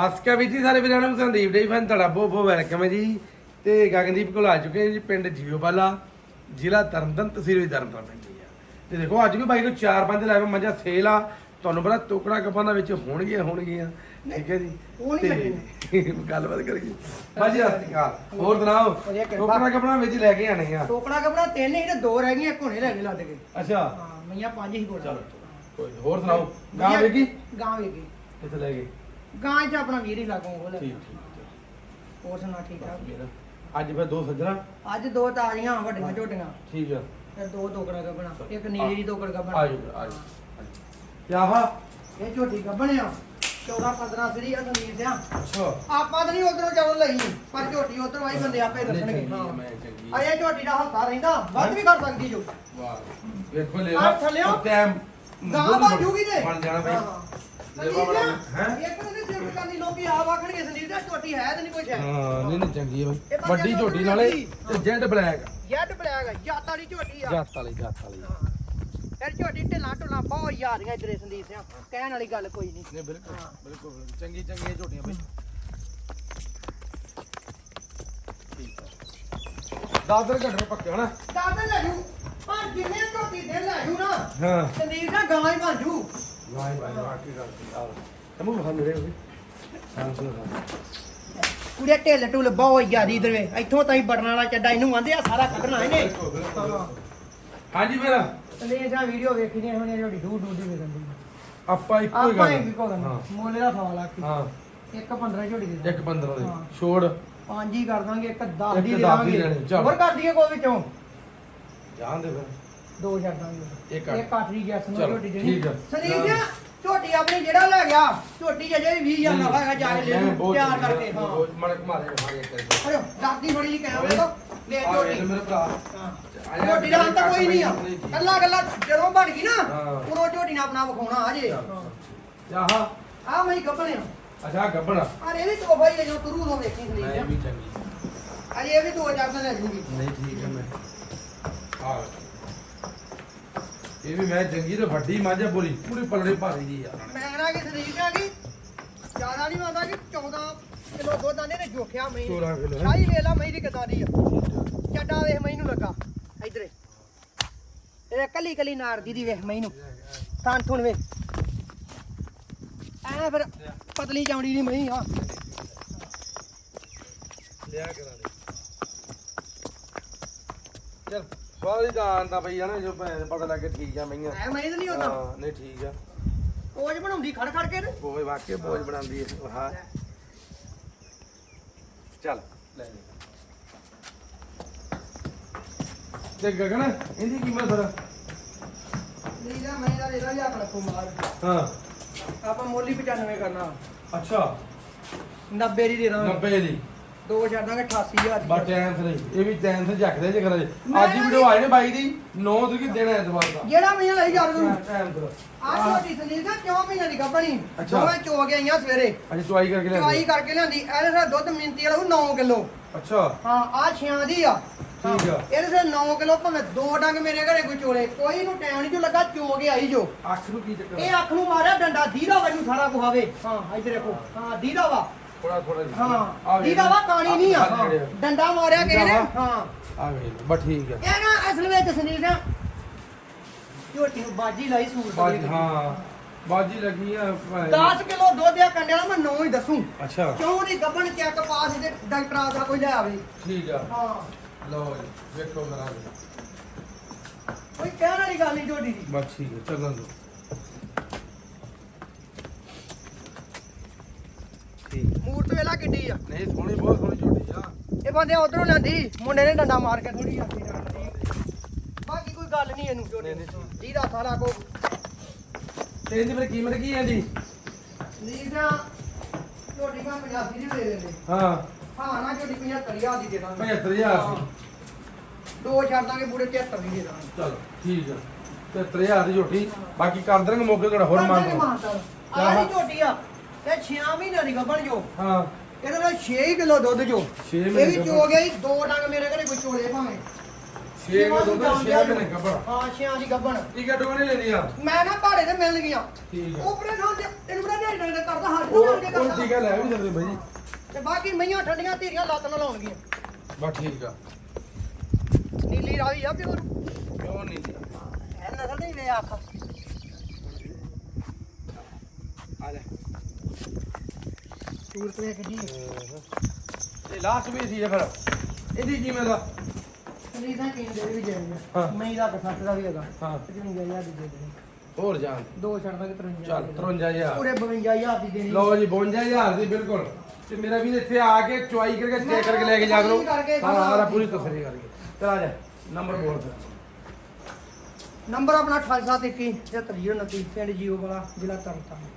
ਹਸਕਾ ਵੀ ਜੀ ਸਾਰੇ ਵੀਰਾਂ ਨੂੰ ਸੰਦੀਪ ਡੇ ਫੈਨ ਤੁਹਾਡਾ ਬਹੁਤ ਬਹੁਤ ਵੈਲਕਮ ਹੈ ਜੀ। ਤੇ ਗਗਨਦੀਪ ਕੋਲ ਆ ਚੁੱਕੇ ਜੀ ਪਿੰਡ ਜੀਓਵਾਲਾ ਜ਼ਿਲ੍ਹਾ ਤਰਨਤਨ ਤਹਿਸੀਲ ਤਰਨਤਾਰਨ ਪੈਂਦੀ ਆ। ਤੇ ਦੇਖੋ ਅੱਜ ਵੀ ਬਾਈ ਕੋ 4-5 ਲੈਵ ਮੱਝਾਂ ਸੇਲ ਆ। ਤੁਹਾਨੂੰ ਪਤਾ ਟੋਕੜਾ ਕੱਪਾਂ ਦਾ ਵਿੱਚ ਹੋਣਗੀਆਂ ਹੋਣਗੀਆਂ। ਠੀਕ ਹੈ ਜੀ? ਉਹ ਨਹੀਂ ਤੇ ਗੱਲਬਾਤ ਕਰੀਏ। ਬਾਜੀ ਅਸਤਿਕਾਲ ਹੋਰ ਕਿਰਪਾ। ਟੋਕੜਾ ਕੱਪੜਾ ਵਿੱਚ ਲੈ ਕੇ ਆਣੇ ਆ। ਟੋਕਣਾ ਕਪੜਾ ਤਿੰਨ ਹੀ ਤੇ ਦੋ ਰਹਿ ਗਈਆਂ ਇੱਕ ਹੁਣੇ ਲੈ ਕੇ ਲੱਦ ਕੇ। ਅੱਛਾ। ਹਾਂ ਮਈਆਂ ਪੰਜ ਹੀ ਕੋਲ ਚਲੋ। ਹੋਰ ਸੁਣਾਓ? ਗਾਂ ਵੇਗੀ ਗਾਂ ਵੇਗੀ ਕਿੱਥੇ ਲੈ ਗਏ? ਗਾਂ ਚ ਆਪਣਾ ਵੀਰ ਹੀ ਲਾਗੋਂ ਉਹ ਲੈ ਠੀਕ ਠੀਕ ਹੋਰ ਸੁਣਾ ਠੀਕ ਠਾਕ? ਮੇਰਾ। ਅੱਜ ਫਿਰ ਦੋ ਸੱਜਣਾ। ਅੱਜ ਦੋ ਤਾਜ਼ੀਆਂ ਵੱਡੀਆਂ ਝੋਟੀਆਂ। ਠੀਕ ਆ। ਤੇ ਦੋ ਟੋਕੜਾ ਗੱਬਣਾ ਇੱਕ ਨੀਲੀ ਦੀ ਟੋਕੜ ਗੱਬਣਾ ਆਜੋ ਆਜੋ ਕਿਆ ਹਾ? ਇਹ ਝੋਟੀ ਗੱਬਣਿਆ 14 15 ਸਰੀ ਆ ਸੰਦੀਪ ਸਿਆ ਅੱਛਾ। ਆਪਾਂ ਤਾਂ ਨਹੀਂ ਉਧਰੋਂ ਚਲੋ ਲਈ ਪਰ ਝੋਟੀ ਉਧਰੋਂ ਆਈ ਬੰਦੇ ਆਪੇ ਦੱਸਣਗੇ। ਹਾਂ ਮੈਂ ਚੰਗੀ ਅਜੇ ਝੋਟੀ ਦਾ ਹੱਥਾ ਰਹਿੰਦਾ ਵੱਧ ਵੀ ਕਰ ਸਕਦੀ ਜੋ। ਵਾਹ। ਵੇਖੋ ਲੈ ਆਹ ਥੱਲਿਓ? ਟਾਈਮ ਗਾਂ ਬਣ ਜੂਗੀ ਤੇ ਬਣ ਜਾਣਾ ਬਈ। ਸੰਦੀਪ ਬਣਾ ਸਿਆ, ਹੈਂ? ਇੱਕ ਤਾਂ ਸਿਰਫ ਕਰਨੀ ਲੋਕੀ ਆਪ ਆਖਣਗੇ ਸੰਦੀਪ ਦਾ ਝੋਟੀ ਹੈ ਤੇ ਨਹੀਂ ਕੁਛ। ਹੈ ਹਾਂ ਨਹੀਂ ਨਹੀਂ ਚੰਗੀ ਇਹ ਬਈ ਵੱਡੀ ਝੋਟੀ ਨਾਲੇ। ਤੇ ਜੈਡ ਬਲੈਕ ਜੱਟ ਬਲੈਕ ਜੱਟ ਵਾਲੀ ਝੋਟੀ ਆ। ਜੱਤ ਵਾਲੀ ਜੱਤ ਵਾਲੀ। ਫਿਰ ਝੋਟੀ ਢਿੱਲਾਂ ਢੁੱਲਾਂ ਬਹੁਤ ਯਾਰੀਆਂ ਇਧਰੇ ਸੰਦੀਪ ਸਿਆ। ਕਹਿਣ ਵਾਲੀ ਗੱਲ ਕੋਈ ਨਹੀਂ। ਨਹੀਂ ਬਿਲਕੁਲ ਬਿਲਕੁਲ ਬਿਲਕੁਲ। ਚੰਗੀ ਚੰਗੀਆਂ ਝੋਟੀਆਂ ਬਈ। ਠੀਕ ਆ ਦਾਦਰ ਘੱਟੇ ਪੱਕੇ ਹਨਾ? ਦਾਦਾ ਲੈ ਜੂ ਪਰ ਜਿੰਨੇ ਝੋਟੀ ਦੇ ਲੈ ਜੂ ਨਾ ਹਾਂ। ਸੰਦੀਪ ਦਾ ਗਾਂ ਹੀ ਬਣ ਜੂ। ਵਾਹ ਵਾਹ ਵਾਹ ਕੀ ਗੱਲ ਆ ਤਮੂ ਹਾਂ ਮੇਰੇ ਹੋਈ ਹਾਂ ਸੁਣ ਕੁੜੇ ਢਿੱਲ ਢੁੱਲ ਬਹੁਤ ਯਾਰੀ ਇਧਰ ਵੇ। ਇੱਥੋਂ ਤਾਈ ਬਟਨ ਵਾਲਾ ਚੱਡਾ ਇਹਨੂੰ ਆਂਦੇ ਆ ਸਾਰਾ ਕੱਢਣਾ ਇਹਨੇ। ਹਾਂ ਹਾਂਜੀ ਮੇਰਾ ਸੰਦੀਪ ਦਾ ਵੀਡੀਓ ਵੇਖੀਆਂ ਹੋਣੀਆਂ ਝੋਟੀ ਦੂ ਦੂ ਦੀ ਵੇਖਣ ਆਪਾਂ ਇੱਕੋ ਹੀ ਆਪਾਂ ਗੱਲ ਹੀ ਕੋ ਹਾਂ। ਮੋਲੇ ਦਾ ਸਵਾਲ ਆ ਕੀ ਹਾਂ। ਇੱਕ 15 ਝੋਟੀ ਦੇ ਦਾਂਗੇ। ਇੱਕ 15 ਦੇ। ਹਾਂ। ਛੋੜ। ਪੰਜ ਹੀ ਕਰ ਦਾਂਗੇ ਇੱਕ 10 ਇੱਕ ਦੀ ਦਸ ਦੇ ਦੀ ਦਾਂਗੇ ਚੱਲ। ਹੋਰ ਕਰ ਦਈਏ ਕੋਈ ਵਿੱਚੋਂ। ਜਾਣ ਦੇ ਫਿਰ। ਦੋ ਛੱਡ ਦਾਂਗੇ ਇੱਕ। ਇੱਕ ਦੀ ਗੈਸ ਨੂੰ ਚਲੋ, ਝੋਟੀ ਠੀਕ ਆ। ਸੰਦੀਪ ਜੀ ਝੋਟੀ ਆਪਣੀ ਜਿਹੜਾ ਲੈ ਗਿਆ ਝੋਟੀ ਅਜੇ ਵੀ 20000 ਦਾ ਹੋਏਗਾ ਜਾ ਕੇ ਲੈ ਮੈਂ ਲੂ ਤਿਆਰ ਕਰਕੇ ਹਾਂ। ਬਹੁਤ ਮੜਕ ਮਾਰੇ ਮਾਰੇ ਕਰ ਅਰੇ ਦਾਦੀ ਥੋੜੀ ਜੀ ਕੈਮਰੇ ਤੋਂ ਲੈ ਆ ਝੋਟੀ। ਮੇਰੇ ਭਰਾ। ਹਾਂ। ਝੋਟੀ ਦਾ ਅੰਤ ਕੋਈ ਨਹੀਂ ਆ। ਕੱਲਾ ਕੱਲਾ ਜਦੋਂ ਬਣ ਗਈ ਨਾ ਹਾਂ। ਉਦੋਂ ਝੋਟੀ ਨੇ ਆਪਣਾ ਵਿਖਾਉਣਾ ਅਜੇ ਆਹਾ ਆ ਮੈਂ ਕੱਪੜੇ ਆ। ਅੱਛਾ ਗੱਬਣਾ ਅਰੇ ਇਹ ਵੀ ਤੋਹਫਾ ਹੀ ਹੈ ਜੋ ਤੁਰੂ ਤੋਂ ਵੇਖੀ ਮੈਂ ਸੰਦੀਪ ਵੀ ਜੀ ਚੰਗੀ। ਅਜੇ ਇਹ ਵੀ 2000 ਦਾ ਲੈ ਜੂਗੀ। ਨਹੀਂ ਠੀਕ ਹੈ ਮੈਂ। ਆ ਇਹ ਵੀ ਮੈਂ ਚੰਗੀ ਤੇ ਵੱਡੀ ਮਾਝਾ ਬੋਲੀ ਪੂਰੀ ਪਲੜੇ ਭਾਰੀ ਦੀ ਯਾਰ ਮੈਂ ਨਾ ਕਿ ਸੰਦੀਪ ਆ ਗਈ ਜ਼ਿਆਦਾ ਨਹੀਂ ਆਉਂਦਾ ਕਿ 14 ਕਿਲੋ ਦੁੱਧ ਆਂਦੇ ਨੇ ਜੋਖਿਆ ਮੈਂ 14 ਕਿਲੋ। ਸ਼ਾਹੀ ਵੇਲਾ ਮੈਂ ਦੀ ਕਿਦਾਂ ਦੀ ਆ? ਚੱਡਾ ਵੇਖ ਮੈਨੂੰ ਲੱਗਾ ਇਧਰੇ। ਇਹ ਕੱਲੀ ਕੱਲੀ ਨਾਰ ਦੀ ਦੀ ਵੇਖ ਮੈਨੂੰ ਤਾਂ ਥੁਣ ਵੇਖ। ਐ ਫਿਰ ਪਤਲੀ ਚਮੜੀ ਦੀ ਮਹੀਂ ਆ। ਲਿਆ ਕਰਾ ਦੇ। ਚਲ। ਸਵਾਦੀ ਦਾ ਆਂਦਾ ਪਈ ਨਾ ਜੋ ਭੈਣ ਪਤਾ ਲੱਗੇ ਠੀਕ ਆ ਮਈਆਂ। ਐ ਮੈਂ ਤਾਂ ਨਹੀਂ ਹੁੰਦਾ? ਹਾਂ ਨਹੀਂ ਠੀਕ ਆ। ਕੋਜ ਬਣਾਉਂਦੀ ਖੜ ਖੜ ਕੇ ਤੇ? ਬੋਏ ਵਾਕੇ ਬੋਝ ਬਣਾਉਂਦੀ ਹੈ। ਹਾਂ ਚੱਲ। ਲੈ ਲੈ। ਤੇ ਗਗਨ ਇਹਦੀ ਕੀਮਤ ਫਿਰ ਲੀਲਾ ਮੈਂ ਦਾ ਲੈ ਲਿਆ ਆਪਣਾ ਕੁਮਾਰ। ਹਾਂ। ਆਪਾਂ ਮੋਲੀ 95 ਕਰਨਾ। ਅੱਛਾ। 90 ਦੀ ਦੇ ਦਾਂਗੇ। 90 ਦੀ। ਦੋ ਛੱਡ ਦਾਂਗੇ 88000 ਬਾ ਦੀ ਟਾਈਮ ਨਹੀਂ ਇਹ ਵੀ ਟਾਈਮ ਸੇ ਜੱਕਦੇ ਜੇ ਕਰੇ ਮੈਂ ਅੱਜ ਵੀਡੀਓ ਆਏ ਨੇ ਬਾਈ ਦੀ 9 ਤਰੀਕ ਦੇਣਾ ਐਤਵਾਰ ਦਾ। ਜਿਹੜਾ ਮੈਂ ਲਈ ਜਾ ਦੂੰ ਟਾਈਮ ਤੇ ਆ ਛੋਟੀ ਸੰਦੀਪ ਦਾ ਕਿਉਂ ਮਹੀਨਾ ਦੀ ਗੱਭਣੀ ਅੱਛਾ। ਦੋਵੇਂ ਚੋ ਕੇ ਆਈਆਂ ਸਵੇਰੇ। ਅੱਜ ਚੁਆਈ ਕਰਕੇ ਚਵਾਈ ਕਰਕੇ ਲਿਆਂਦੀ। ਇਹਦੇ ਸਾਹ ਦੁੱਧ ਮਿੰਤੀ ਵਾਲਾ 9 ਕਿਲੋ। ਅੱਛਾ। ਹਾਂ ਆ ਛਿਆਂ ਦੀ ਆ। ਠੀਕ ਆ। ਇਹਦੇ ਸਾਹ 9 ਕਿਲੋ ਭਾਵੇਂ ਦੋ ਡੰਗ ਮੇਰੇ ਘਰੇ ਕੋਈ ਚੋਲੇ। ਕੋਈ ਨੂੰ ਟਾਈਮ ਨਹੀਂ ਜੋ ਲੱਗਾ ਚੋ ਕੇ ਆਈ ਜੋ। ਅੱਖ ਨੂੰ ਕੀ ਚੱਕਰ ਇਹ ਅੱਖ ਨੂੰ ਮਾਰਿਆ ਡੰਡਾ। ਦੀਦਾ ਮੈਨੂੰ ਸਾਰਾ ਕੁਹਾਵੇ। ਹਾਂ ਇੱਧਰ ਦੇਖੋ। ਹਾਂ ਦੀਦਾ ਵਾ। ਥੋੜਾ ਥੋੜਾ ਹਾਂ। ਦੀਦਾ ਵਾ ਕਾਣੀ ਨਹੀਂ ਆ। ਹਾਂ, ਡੰਡਾ ਮਾਰਿਆ ਕਿਸੇ ਨੇ। ਦੀਦਾ ਵਾ? ਹਾਂ ਆ ਵੇ ਬਸ ਠੀਕ ਆ। ਇਹ ਨਾ ਅਸਲ ਵਿੱਚ ਸੰਦੀਪ ਨਾ ਝੋਟੀ ਨੂੰ ਬਾਜੀ ਲਾਈ ਸੂਰ ਬਾਜੀ ਹਾਂ। ਬਾਜੀ ਲੱਗੀ ਆ ਭਾਵੇਂ। 10 ਕਿਲੋ ਦੁੱਧ ਆ ਕੰਡੇ ਵਾਲਾ ਮੈਂ ਨੌ ਹੀ ਦੱਸੂ। ਅੱਛਾ। ਕਿਉਂ ਨਹੀਂ ਗੱਬਣ ਚੈੱਕ ਪਾਸ ਤੇ ਡਾਕਟਰ ਆ ਦਾ ਕੋਈ ਲੈ ਆਵੇ ਠੀਕ ਆ। ਹਾਂ। ਲਓ ਜੀ ਵੇਖੋ ਮੇਰਾ ਕੋਈ ਕਹਿਣ ਵਾਲੀ ਗੱਲ ਨਹੀਂ ਝੋਟੀ ਦੀ। ਬਸ ਠੀਕ ਹੈ ਚੱਲਣ ਦੋ ਠੀਕ ਮੂਰਤ ਵੇਲਾ ਕਿੱਡੀ ਆ? ਨਹੀਂ ਸੋਹਣੀ ਬਹੁਤ ਸੋਹਣੀ ਝੋਟੀ ਆ। ਇਹ ਬੰਦੇ ਉਧਰੋਂ ਲੈਂਦੀ ਮੁੰਡੇ ਨੇ ਡੰਡਾ ਮਾਰ ਕੇ ਥੋੜੀ ਆਖੀ ਰੱਖਦੀ ਬਾਕੀ ਕੋਈ ਗੱਲ ਨਹੀਂ ਇਹਨੂੰ। ਝੋਟੀ। ਜਿਹਦਾ ਸਾਰਾ ਕੋ ਤੇ ਇਹਦੀ ਫਿਰ ਕੀਮਤ ਕੀ ਹੈ ਜੀ ਲੀਜਾ ਝੋਟੀ ਕਾ 85 ਦੀ ਦੇ ਦਿੰਦੇ। ਹਾਂ। ਹਾਂ ਨਾ ਝੋਟੀ 75000 ਦੀ ਦੇ ਦਾਂਗੇ। 75000 ਹਾਂ। ਦੋ ਛੱਡ ਦਾਂਗੇ ਬੁੜੇ 73 ਦੀ ਦੇ ਦਾਂਗੇ। ਚਲੋ ਠੀਕ ਆ। 73000 ਦੀ ਝੋਟੀ। ਬਾਕੀ ਕਰ ਦੇਣਗੇ ਮੌਕੇ ਤੁਹਾਡਾ ਹੋਰ ਦਾਂਗੇ ਮਾਨਤਾਨ। ਆਹ ਦੀ ਝੋਟੀ ਆ ਤੇ 6 ਮਹੀਨਿਆਂ ਦੀ ਗੱਭਣ ਜੋ। ਹਾਂ। ਇਹਦੇ ਨਾਲ 6 ਕਿਲੋ ਦੁੱਧ ਜੋ ਛੇ ਇਹ ਮਹੀਨੇ ਵੀ ਚੋ ਗਿਆ ਜੀ ਦੋ ਡੰਗ ਮੇਰੇ ਘਰੇ ਕੋਈ ਚੋਲੇ ਭਾਵੇਂ। ਛੇ ਦਾ ਦੁੱਧ, ਛੇ ਮਹੀਨੇ ਗੱਭਣ। ਹਾਂ ਛਿਆਂ ਦੀ ਗੱਬਣ ਠੀਕ ਹੈ ਡੋਣੇ ਲੈਂਦੀ ਆ ਮੈਂ ਨਾ ਭਾੜੇ ਤੇ ਮਿਲ ਗਿਆ। ਠੀਕ ਹੈ। ਉਹ ਪਰੇ ਥਾਂ ਤੇ ਇਹਨੂੰ ਬੜਾ ਢੇਡ ਢੇਡ ਕਰਦਾ ਹੱਥ ਉਹ ਤੋਂ ਲੱਗ ਉਹ ਠੀਕ ਕਰਦਾ। ਹੈ ਲੈ ਵੀ ਜਾਂਦੇ ਬਾਈ ਜੀ। ਤੇ ਬਾਕੀ ਮਈਆਂ ਠੰਡੀਆਂ ਧੀਰੀਆਂ ਲੱਤ ਨਾਲ ਲਾਉਣਗੀਆਂ। ਬਸ ਠੀਕ ਆ। ਨੀਲੀ ਰਾਵੀ ਆ ਪਿਓਰ। ਕਿਉਂ ਨਹੀਂ ਇਹ ਨਸਲ ਨਹੀਂ ਵੇ ਆਖ ਆ ਲੈ। ਸੂਰਤ ਵੇ ਕਿੱਡੀ ਤੇ ਲਾਸਟ ਵੀ ਸੀ ਇਹ ਫਿਰ। ਇਹਦੀ ਕੀਮਤ ਦਾ ਨੀ ਤਾਂ ਕਿੰਨ ਦੇ ਵੀ ਜਾਏਗਾ। ਮਈ ਦਾ 60 ਦਾ ਵੀ ਹੈਗਾ। ਹਾਂ। 55000 ਦੀ ਦੇ ਦੇਣੀ। ਹੋਰ ਜਾਣ ਦੋ ਛੱਡ ਦਾਂਗੇ 53 ਚੱਲ 53000 ਪੂਰੇ 52000 ਦੀ ਦੇਣੀ। ਲਓ ਜੀ 52000 ਦੀ ਬਿਲਕੁਲ। ਤੇ ਮੇਰਾ ਵੀਰ ਇੱਥੇ ਆ ਕੇ ਚੁਆਈ ਕਰਕੇ ਚੈੱਕ ਕਰਕੇ ਲੈ ਕੇ ਜਾ ਕਰੋ ਹਾਂ ਸਾਰਾ ਪੂਰੀ ਤਸੱਲੀ ਕਰਕੇ ਚਲ ਆ ਜਾ ਨੰਬਰ ਬੋਲ ਦੇ। ਨੰਬਰ ਆਪਣਾ 8821 7329 ਪਿੰਡ ਜੀਓ ਵਾਲਾ ਜ਼ਿਲ੍ਹਾ ਤਰਨਤਾਰਨ।